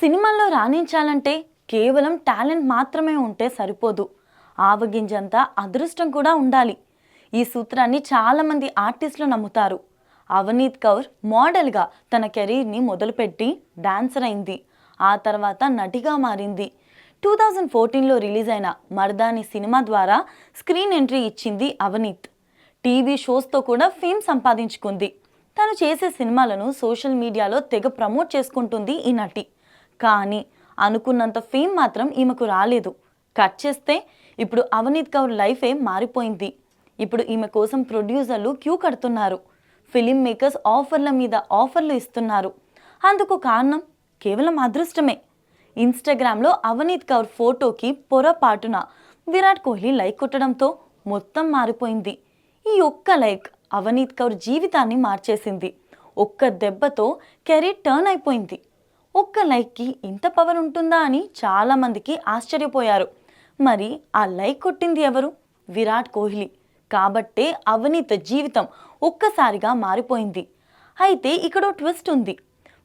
సినిమాల్లో రాణించాలంటే కేవలం టాలెంట్ మాత్రమే ఉంటే సరిపోదు. ఆవగింజంత అదృష్టం కూడా ఉండాలి. ఈ సూత్రాన్ని చాలామంది ఆర్టిస్టులు నమ్ముతారు. అవనీత్ కౌర్ మోడల్గా తన కెరీర్ని మొదలుపెట్టి డాన్సర్ అయింది. ఆ తర్వాత నటిగా మారింది. టూ థౌజండ్ ఫోర్టీన్లో రిలీజ్ అయిన మర్దాని సినిమా ద్వారా స్క్రీన్ ఎంట్రీ ఇచ్చింది అవనీత్. టీవీ షోస్తో కూడా ఫేమ్ సంపాదించుకుంది. తను చేసే సినిమాలను సోషల్ మీడియాలో తెగ ప్రమోట్ చేసుకుంటుంది ఈ నటి. కానీ అనుకున్నంత ఫేమ్ మాత్రం ఈమెకు రాలేదు. కట్ చేస్తే ఇప్పుడు అవనీత్ కౌర్ లైఫే మారిపోయింది. ఇప్పుడు ఈమె కోసం ప్రొడ్యూసర్లు క్యూ కడుతున్నారు. ఫిలిం మేకర్స్ ఆఫర్ల మీద ఆఫర్లు ఇస్తున్నారు. అందుకు కారణం కేవలం అదృష్టమే. ఇన్స్టాగ్రామ్లో అవనీత్ కౌర్ ఫోటోకి పొరపాటున విరాట్ కోహ్లీ లైక్ కొట్టడంతో మొత్తం మారిపోయింది. ఈ ఒక్క లైక్ అవనీత్ కౌర్ జీవితాన్ని మార్చేసింది. ఒక్క దెబ్బతో కెరీర్ టర్న్ అయిపోయింది. ఒక్క లైక్కి ఇంత పవర్ ఉంటుందా అని చాలామందికి ఆశ్చర్యపోయారు. మరి ఆ లైక్ కొట్టింది ఎవరు? విరాట్ కోహ్లీ. కాబట్టే అవినీత జీవితం ఒక్కసారిగా మారిపోయింది. అయితే ఇక్కడ ట్విస్ట్ ఉంది.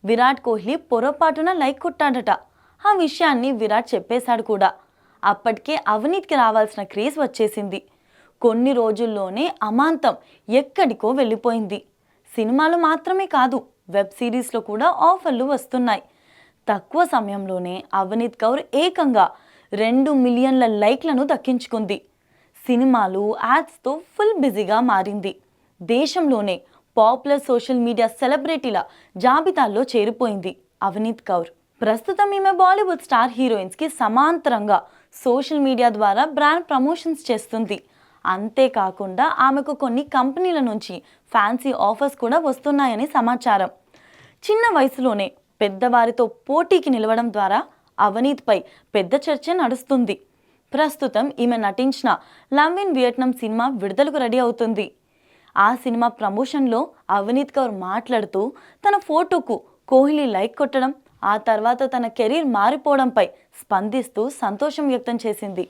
విరాట్ కోహ్లీ పొరపాటున లైక్ కొట్టాడట. ఆ విషయాన్ని విరాట్ చెప్పేశాడు కూడా. అప్పటికే అవినీతికి రావాల్సిన క్రేజ్ వచ్చేసింది. కొన్ని రోజుల్లోనే అమాంతం ఎక్కడికో వెళ్ళిపోయింది. సినిమాలు మాత్రమే కాదు వెబ్ సిరీస్లో కూడా ఆఫర్లు వస్తున్నాయి. తక్కువ సమయంలోనే అవనీత్ కౌర్ ఏకంగా రెండు మిలియన్ల లైక్లను దక్కించుకుంది. సినిమాలు యాడ్స్తో ఫుల్ బిజీగా మారింది. దేశంలోనే పాపులర్ సోషల్ మీడియా సెలబ్రిటీల జాబితాల్లో చేరిపోయింది అవనీత్ కౌర్. ప్రస్తుతం ఈమె బాలీవుడ్ స్టార్ హీరోయిన్స్కి సమాంతరంగా సోషల్ మీడియా ద్వారా బ్రాండ్ ప్రమోషన్స్ చేస్తుంది. అంతేకాకుండా ఆమెకు కొన్ని కంపెనీల నుంచి ఫ్యాన్సీ ఆఫర్స్ కూడా వస్తున్నాయని సమాచారం. చిన్న వయసులోనే పెద్దవారితో పోటీకి నిలవడం ద్వారా అవనీత్పై పెద్ద చర్చ నడుస్తుంది. ప్రస్తుతం ఈమె నటించిన లవ్ ఇన్ వియట్నాం సినిమా విడుదలకు రెడీ అవుతుంది. ఆ సినిమా ప్రమోషన్లో అవనీత్ కౌర్ మాట్లాడుతూ తన ఫోటోకు కోహ్లీ లైక్ కొట్టడం ఆ తర్వాత తన కెరీర్ మారిపోవడంపై స్పందిస్తూ సంతోషం వ్యక్తం చేసింది.